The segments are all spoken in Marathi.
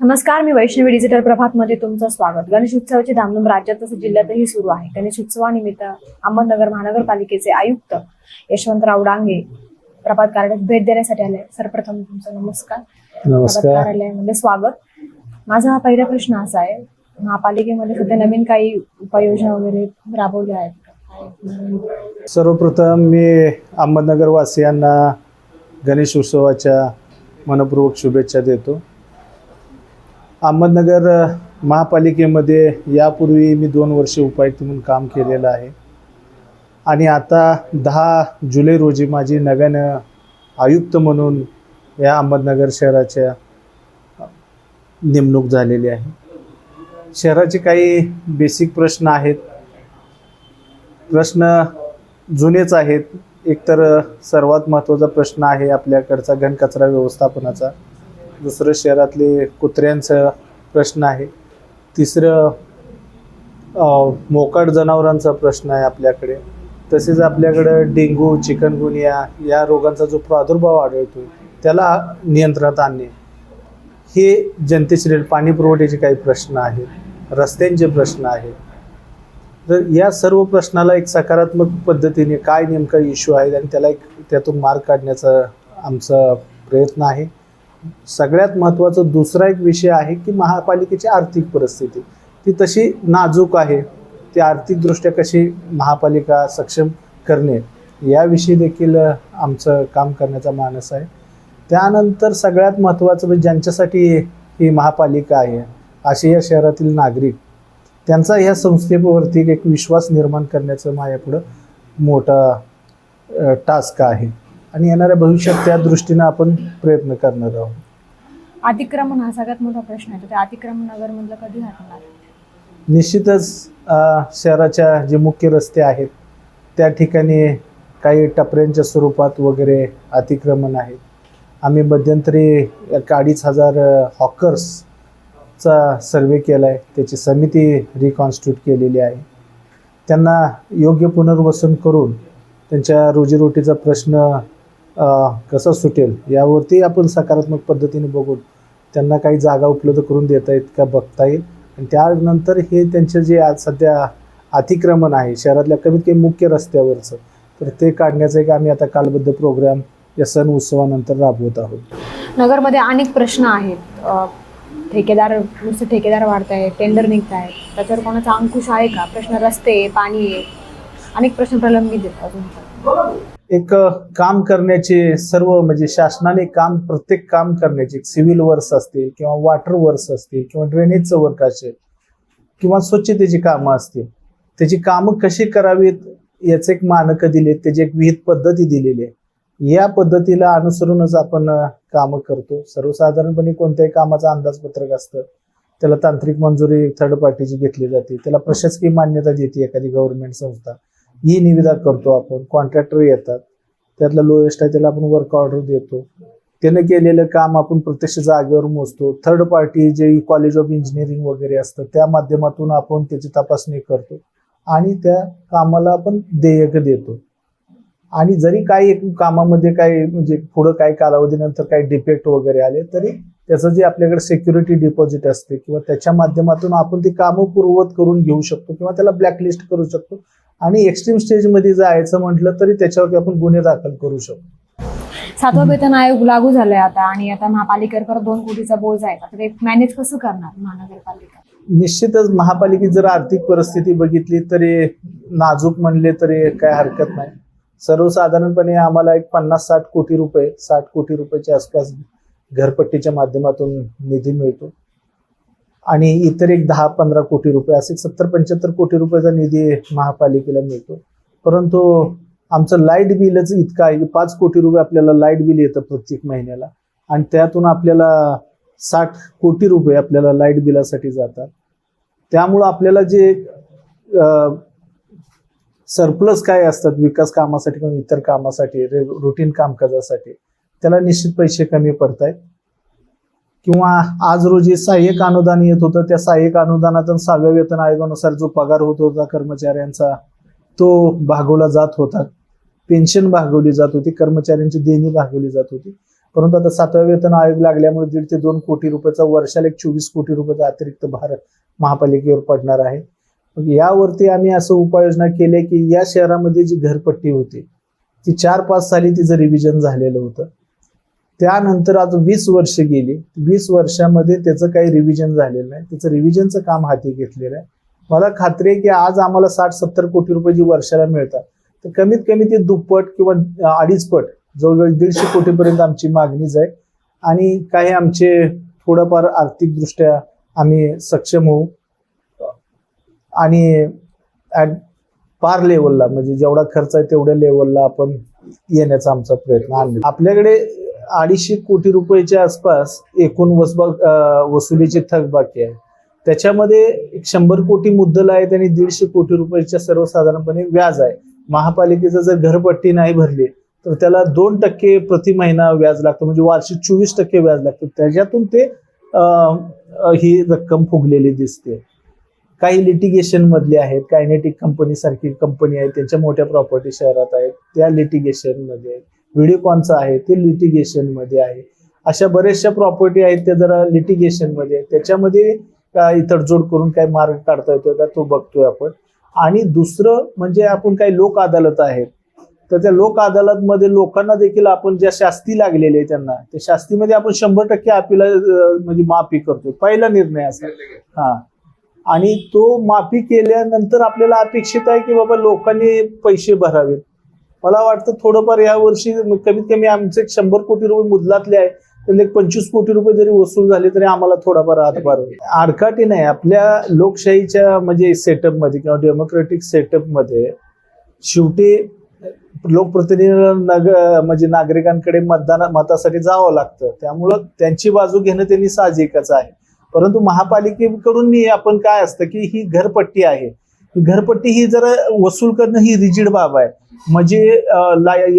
नमस्कार मी वैष्णवी डिजिटल प्रभात मध्ये तुमचं स्वागत. गणेश उत्सवाची धामधूम राज्यात तसंच जिल्ह्यातही सुरू आहे. गणेश उत्सवानिमित्त अहमदनगर महानगरपालिकेचे आयुक्त यशवंतराव डांगे प्रभात कार्यालयात भेट देण्यासाठी आले सर्वप्रथम तुमचं नमस्कार. प्रभात कार्यालयामध्ये स्वागत. माझा हा पहिला प्रश्न असा आहे महापालिकेमध्ये सध्या नवीन काही उपाययोजना वगैरे राबवल्या आहेत का? सर्वप्रथम मी अहमदनगर वासियांना गणेश उत्सवाच्या मनपूर्वक शुभेच्छा देतो. अहमदनगर महापालिकेमध्ये यापूर्वी मी दोन वर्षे उपायुक्त म्हणून काम केलेलं आहे. आणि आता दहा जुलै रोजी माझी नव्यानं आयुक्त म्हणून या अहमदनगर शहराच्या नेमणूक झालेली आहे. शहराचे काही बेसिक प्रश्न आहेत. प्रश्न जुनेच आहेत. एकतर सर्वात महत्त्वाचा प्रश्न आहे आपल्याकडचा घनकचरा व्यवस्थापनाचा. दुसरं शहरातले कुत्र्यांचा प्रश्न आहे. तिसरं मोकाट जनावरांचा प्रश्न आहे आपल्याकडे. तसेच आपल्याकडं डेंगू चिकनगुनिया या रोगांचा जो प्रादुर्भाव आढळतो त्याला नियंत्रणात आणणे हे जनतेचे पाणी पुरवठ्याचे काही प्रश्न आहेत रस्त्यांचे प्रश्न आहेत. तर या सर्व प्रश्नाला एक सकारात्मक पद्धतीने काय नेमका इश्यू आहे आणि त्याला एक त्यातून मार्ग काढण्याचा आमचा प्रयत्न आहे. सगळ्यात महत्त्वाचा दुसरा एक विषय आहे की महापालिकेची आर्थिक परिस्थिती. ती तशी नाजूक आहे. ती आर्थिकदृष्ट्या कशी महापालिका सक्षम करणे याविषयी देखील आमचं काम करण्याचा मानस आहे. त्यानंतर सगळ्यात महत्त्वाचं म्हणजे ज्यांच्यासाठी ही महापालिका आहे असे या शहरातील नागरिक त्यांचा ह्या संस्थेवरती एक विश्वास निर्माण करण्याचं माझ्यापुढं मोठा टास्क आहे. आणि येणाऱ्या भविष्यात त्या दृष्टीनं आपण प्रयत्न करणार आहोत. अतिक्रमण हा सगळ्यात मोठा प्रश्न आहे. तर ते अतिक्रमण नगरमधलं कधी हटणार निश्चितच अ, शहराच्या जे मुख्य रस्ते आहेत त्या ठिकाणी काही टपऱ्यांच्या स्वरूपात वगैरे अतिक्रमण आहेत आम्ही मध्यंतरी एक अडीच हजार हॉकर्सचा सर्वे केला आहे त्याची समिती रिकॉन्स्टिट्यूट केलेली आहे. त्यांना योग्य पुनर्वसन करून त्यांच्या रोजीरोटीचा प्रश्न कसं सुटेल यावरती आपण सकारात्मक पद्धतीने बघून त्यांना काही जागा उपलब्ध करून देता येत का बघता येईल. आणि त्यानंतर हे त्यांचे जे आज सध्या अतिक्रमण आहे शहरातल्या कमीत कमी मुख्य रस्त्यावरचं तर ते काढण्याचा एक आम्ही आता कालबद्ध प्रोग्राम या सण उत्सवानंतर राबवत आहोत. नगरमध्ये अनेक प्रश्न आहेत. ठेकेदार नुसते ठेकेदार वाढत आहेत टेंडर निघत आहेत त्याच्यावर कोणाचा अंकुश आहे का? प्रश्न रस्ते पाणी आहे. अनेक प्रश्न प्रलंबित आहेत अजून. एक काम करण्याचे सर्व म्हणजे शासनाने काम प्रत्येक काम करण्याचे सिव्हिल वर्क्स असतील किंवा वॉटर वर्क्स असतील किंवा ड्रेनेजचं वर्क असेल किंवा स्वच्छतेची कामं असतील त्याची कामं कशी करावीत याचे एक मानकं दिलेत त्याची एक विहित पद्धती दिलेली आहे. या पद्धतीला अनुसरूनच आपण कामं करतो. सर्वसाधारणपणे कोणत्याही कामाचं अंदाजपत्रक असतं त्याला तांत्रिक मंजुरी थर्ड पार्टीची घेतली जाते त्याला प्रशासकीय मान्यता देते एखादी गव्हर्नमेंट संस्था. ही निविदा करतो आपण कॉन्ट्रॅक्टर येतात त्यातला लोएस्ट आहे त्याला आपण वर्क ऑर्डर देतो. त्याने केलेलं काम आपण प्रत्यक्ष जागेवर मोजतो. थर्ड पार्टी जे कॉलेज ऑफ इंजिनिअरिंग वगैरे असतं त्या माध्यमातून आपण त्याची तपासणी करतो आणि त्या कामाला आपण देयक देतो. आणि जरी काही एक कामामध्ये काही म्हणजे पुढं काही कालावधीनंतर काही डिफेक्ट वगैरे आले तरी त्याचं जे आपल्याकडे सिक्युरिटी डिपॉझिट असते किंवा त्याच्या माध्यमातून आपण ती कामं पूर्ववत करून घेऊ शकतो किंवा त्याला ब्लॅकलिस्ट करू शकतो. आणि एक्स्ट्रीम स्टेजमध्ये जायचं म्हटलं तरी त्याच्यावरती आपण गुन्हे दाखल करू शकतो. सातवा वेतन आयोग लागू झालाय आता आणि आता महापालिकेवर दोन कोटीचा बोज आहे. आता ते मॅनेज कसं करणार महानगरपालिका? निश्चितच महापालिकेची जर आर्थिक परिस्थिती बघितली तरी नाजूक म्हणले तरी काय हरकत नाही. सर्वसाधारणपणे आम्हाला एक पन्नास साठ कोटी रुपये साठ कोटी रुपयाच्या आसपास घरपट्टीच्या माध्यमातून निधी मिळतो. आणि इतर एक दहा पंधरा कोटी रुपये असे सत्तर पंच्याहत्तर कोटी रुपयाचा निधी महापालिकेला मिळतो. परंतु आमचं लाइट बिलच इतकं आहे की पाच कोटी रुपये आपल्याला लाइट बिल येतं प्रत्येक महिन्याला. आणि त्यातून आपल्याला साठ कोटी रुपये आपल्याला लाइट बिलासाठी जातात. त्यामुळं आपल्याला जे सरप्लस काय असतात विकास कामासाठी किंवा इतर कामासाठी रुटीन कामकाजासाठी त्याला निश्चित पैसे कमी पडत आहेत किंवा आज रोजी सहाय्यक अनुदान येत होतं त्या सहाय्यक अनुदानातून सहाव्या वेतन आयोगानुसार जो पगार होत होता कर्मचाऱ्यांचा तो भागवला जात होता. पेन्शन भागवली जात होती कर्मचाऱ्यांची देणी भागवली जात होती. परंतु आता सातव्या वेतन आयोग लागल्यामुळे दीड ते दोन कोटी रुपयाचा वर्षाला एक चोवीस कोटी रुपयाचा अतिरिक्त भार महापालिकेवर पडणार आहे. मग यावरती आम्ही असं उपाययोजना केल्या की या शहरामध्ये जी घरपट्टी होती ती चार पाच साली तिचं रिव्हिजन झालेलं होतं. त्यानंतर आज वीस वर्ष गेली. वीस वर्षामध्ये त्याचं काही रिव्हिजन झालेलं नाही. त्याचं रिव्हिजनचं काम हाती घेतलेलं आहे. मला खात्री आहे की आज आम्हाला साठ सत्तर कोटी रुपये जी वर्षाला मिळतात तर कमीत कमी ते दुप्पट किंवा अडीचपट अडीच पट जवळजवळ दीडशे कोटीपर्यंत आमची मागणीच आहे. आणि काही आमचे थोडंफार आर्थिकदृष्ट्या आम्ही सक्षम होऊ. आणि ॲट पार लेवलला म्हणजे जेवढा खर्च आहे तेवढ्या लेवलला आपण येण्याचा आमचा प्रयत्न आहे. आपल्याकडे अडीचशे कोटी रुपयाच्या आसपास एकूण वसबा वसुलीची थकबाकी आहे. त्याच्यामध्ये एक शंभर कोटी मुद्दल आहेत आणि दीडशे कोटी रुपयाच्या सर्वसाधारणपणे व्याज आहे. महापालिकेचं जर घरपट्टी नाही भरली तर त्याला दोन टक्के प्रति महिना व्याज लागतं म्हणजे वार्षिक चोवीस टक्के व्याज लागतं. त्याच्यातून ते ही रक्कम फुगलेली दिसते. काही लिटिगेशन मधले आहेत कायनेटिक कंपनी सारखी कंपनी आहे त्यांच्या मोठ्या प्रॉपर्टी शहरात आहेत त्या लिटिगेशनमध्ये आहेत. व्हिडिओकॉनचं आहे ते लिटिगेशनमध्ये आहे. अशा बऱ्याचशा प्रॉपर्टी आहेत त्या जरा लिटिगेशनमध्ये त्याच्यामध्ये काय तडजोड करून काय मार्ग काढता येतोय का तो बघतोय आपण. आणि दुसरं म्हणजे आपण काही लोक अदालत आहेत. तर त्या लोक अदालतमध्ये लोकांना देखील आपण ज्या शास्ती लागलेल्या आहे त्यांना त्या शास्तीमध्ये आपण शंभर टक्के आपल्याला म्हणजे माफी करतोय. पहिला निर्णय असा. हा. आणि तो माफी केल्यानंतर आपल्याला अपेक्षित आहे की बाबा लोकांनी पैसे भरावेत. मला वाटतं थोडंफार या वर्षी कमीत कमी आमचे एक शंभर कोटी रुपये मुदलातले आहे. त्यातले एक पंचवीस कोटी रुपये जरी वसूल झाले तरी आम्हाला थोडाफार हातभार होईल आडकाठी नाही आपल्या लोकशाहीच्या म्हणजे सेटअपमध्ये किंवा डेमोक्रेटिक सेटअपमध्ये शेवटी लोकप्रतिनिधीला नग म्हणजे नागरिकांकडे मतदान मतासाठी जावं लागतं. त्यामुळं त्यांची बाजू घेणं त्यांनी साहजिकच आहे. परंतु महापालिकेकडून आपण काय असतं की ही घरपट्टी आहे. घरपट्टी ही जरा वसूल करणं ही रिजिड बाब आहे. म्हणजे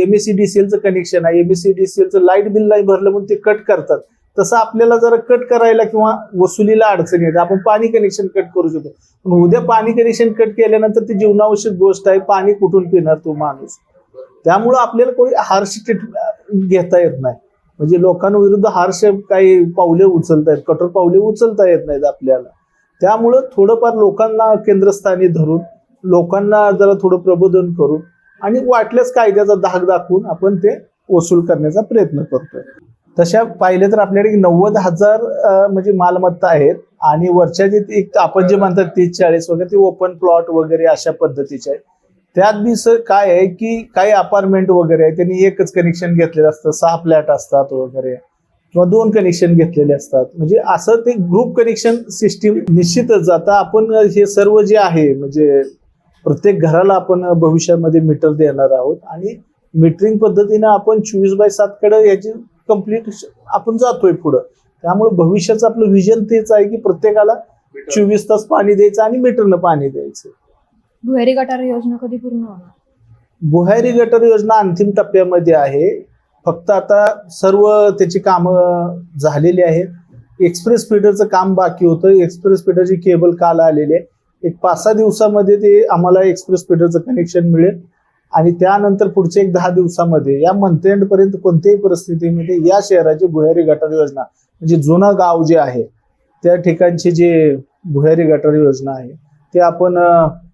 एमएससीडीसीएलचं कनेक्शन आहे. एमएससीडीसीएलचं लाइट बिल नाही भरलं म्हणून ते कट करतात. तसं आपल्याला जरा कट करायला किंवा वसुलीला अडचण येते आपण पाणी कनेक्शन कट करू शकतो. पण उद्या पाणी कनेक्शन कट केल्यानंतर ती जीवनावश्यक गोष्ट आहे. पाणी कुठून पिणार तो माणूस? त्यामुळं आपल्याला कोणी हार्श ट्रीटमेंट घेता येत नाही. म्हणजे लोकांविरुद्ध हार्श काही पावले उचलता येत. कठोर पावले उचलता येत नाहीत आपल्याला. त्यामुळं थोडंफार लोकांना केंद्रस्थानी धरून लोकांना जरा थोडं प्रबोधन करून आणि वाटल्यास कायद्याचा धाक दाखवून आपण ते वसूल करण्याचा प्रयत्न करतोय. तशा पाहिले तर आपल्याकडे नव्वद हजार म्हणजे मालमत्ता आहेत आणि वरच्या जे एक आपण जे म्हणतात तीस चाळीस वगैरे ते ओपन प्लॉट वगैरे अशा पद्धतीचे आहेत. त्यात बी सर काय आहे की काही अपार्टमेंट वगैरे आहे त्यांनी एकच कनेक्शन घेतलेलं असतं सहा फ्लॅट असतात वगैरे. किंवा दोन कनेक्शन घेतलेले असतात. म्हणजे असं ते ग्रुप कनेक्शन सिस्टीम निश्चितच आता आपण हे सर्व जे आहे म्हणजे प्रत्येक घराला आपण भविष्यामध्ये मीटर देणार आहोत. आणि मीटरिंग पद्धतीनं आपण चोवीस बाय सात कडे याची कंप्लीट आपण जातोय पुढं. त्यामुळे भविष्याचं आपलं विजन तेच आहे की प्रत्येकाला चोवीस तास पाणी द्यायचं आणि मीटरनं पाणी द्यायचं. भुयारी गटार योजना कधी पूर्ण होणार? बुहारी गटर योजना अंतिम टप्प्यामध्ये आहे. फक्त आता सर्व त्याची कामं झालेली आहेत. एक्सप्रेस फीडरचं काम बाकी होतं. एक्सप्रेस फीडरची केबल काल आलेली आहे. एक पाच सहा दिवसामध्ये ते आम्हाला एक्सप्रेस फीडरचं कनेक्शन मिळेल. आणि त्यानंतर पुढच्या एक दहा दिवसामध्ये या मंथ पर्यंत कोणत्याही परिस्थितीमध्ये या शहराची भुयारी गटार योजना म्हणजे जुनं गाव जे आहे त्या ठिकाणची जे भुयारी गटार योजना आहे ते आपण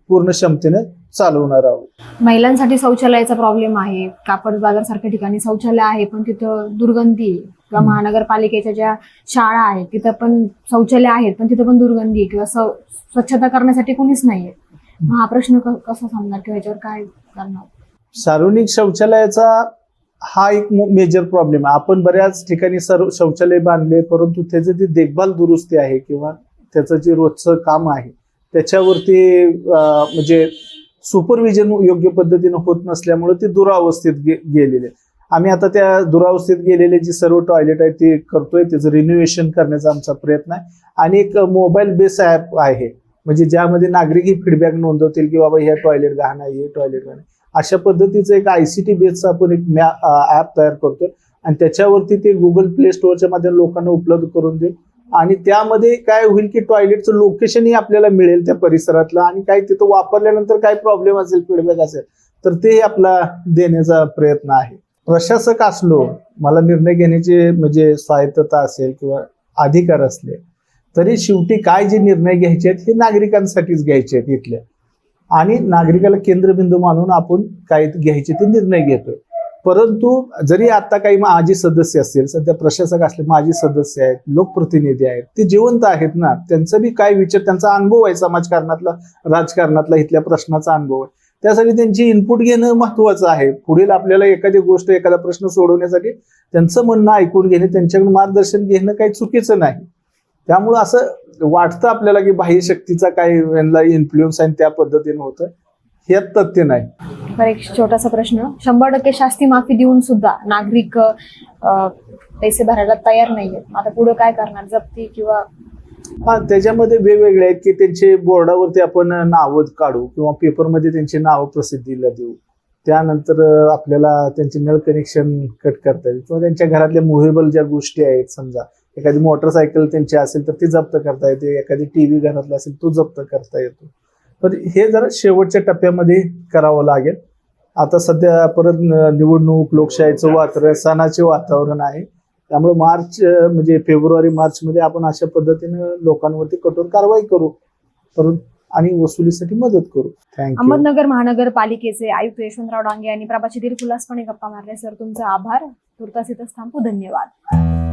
पूर्ण क्षमतेने चालवणार आहोत. महिलांसाठी शौचालयाचा प्रॉब्लेम आहे. कापड बाजार सारख्या ठिकाणी शौचालय आहे पण तिथं दुर्गंधी. किंवा. महानगरपालिकेच्या ज्या शाळा आहेत तिथं पण शौचालय आहेत पण तिथं पण दुर्गंधी किंवा स्वच्छता करण्यासाठी कोणीच नाहीये. हा प्रश्न क- कसा सांगणार किंवा याच्यावर काय करणार? सार्वजनिक शौचालयाचा हा एक मेजर प्रॉब्लेम आहे. आपण बऱ्याच ठिकाणी सर्व शौचालय बांधले परंतु त्याचं जी देखभाल दुरुस्ती आहे किंवा त्याचं जे रोजचं काम आहे त्याच्यावरती म्हणजे सुपरविजन योग्य पद्धतीनं होत नसल्यामुळे ते दुरावस्थेत गे गेलेले. आम्ही आता त्या दुरावस्थेत गेलेले जी सर्व टॉयलेट आहे ते करतोय त्याचं रिन्युएशन करण्याचा आमचा प्रयत्न आहे. आणि एक मोबाईल बेस ॲप आहे. म्हणजे ज्यामध्ये नागरिक ही फीडबॅक नोंदवतील की बाबा ह्या टॉयलेट घाण आहे हे टॉयलेट घाण अशा पद्धतीचं एक आय सी टी बेसचं आपण एक ॲप तयार करतोय. आणि त्याच्यावरती ते गुगल प्ले स्टोअरच्या माध्यमात लोकांना उपलब्ध करून देईल. आणि त्यामध्ये काय होईल की टॉयलेटचं लोकेशनही आपल्याला मिळेल त्या परिसरातलं आणि काय तिथं वापरल्यानंतर काय प्रॉब्लेम असेल फीडबॅक असेल तर ते आपला देण्याचा प्रयत्न आहे. प्रशासक असलो मला निर्णय घेण्याची म्हणजे स्वायत्तता असेल किंवा अधिकार असले तरी शेवटी काय जे निर्णय घ्यायचे आहेत हे नागरिकांसाठीच घ्यायचे आहेत इथल्या आणि नागरिकाला केंद्रबिंदू मानून आपण काय घ्यायचे ते निर्णय घेतोय. परंतु जरी आता काही माजी सदस्य असतील सध्या प्रशासक असले माजी सदस्य आहेत लोकप्रतिनिधी आहेत ते जिवंत आहेत ना त्यांचा बी काय विचार त्यांचा अनुभव आहे समाजकारणातला राजकारणातला इथल्या प्रश्नाचा अनुभव आहे. त्यासाठी त्यांची इनपुट घेणं महत्वाचं आहे. पुढील आपल्याला एखादी गोष्ट एखादा प्रश्न सोडवण्यासाठी त्यांचं म्हणणं ऐकून घेणे त्यांच्याकडून मार्गदर्शन घेणं काही चुकीचं नाही. त्यामुळं असं वाटतं आपल्याला की बाह्य शक्तीचा काही यांना इन्फ्लुएन्स आहे आणि त्या पद्धतीने होतं हे तथ्य नाही. तर एक छोटासा प्रश्न. शंभर टक्के शास्ती माफी देऊन सुद्धा नागरिक अ, पैसे भरायला तयार नाहीयेत. आता पुढे काय करणार? जप्ती किंवा हा त्याच्यामध्ये वेगवेगळे आहेत की त्यांचे बोर्डावरती आपण नावं काढू किंवा पेपरमध्ये त्यांची नावं प्रसिद्धीला देऊ. त्यानंतर अं, आपल्याला त्यांचे नळ कनेक्शन कट करता येईल. किंवा त्यांच्या घरातल्या मुव्हेबल ज्या गोष्टी आहेत समजा एखादी मोटरसायकल त्यांची असेल तर ती जप्त करता येते. एखादी टीव्ही घरातला असेल तो जप्त करता येतो. पण हे जरा शेवटच्या टप्प्यामध्ये करावं लागेल. आता सध्या परत निवडणूक लोकशाहीचं वातावरण सणाचे वातावरण आहे. त्यामुळे मार्च म्हणजे फेब्रुवारी मार्च मध्ये आपण अशा पद्धतीनं लोकांवरती कठोर कारवाई करू. परंतु आणि वसुलीसाठी मदत करू. थँक्यू अहमदनगर महानगरपालिकेचे आयुक्त यशवंतराव डांगे यांनी प्रभाची दीर्घ उल्हासपणे गप्पा मारल्या. सर तुमचा आभार. तुर्तास इथंच थांबू. धन्यवाद.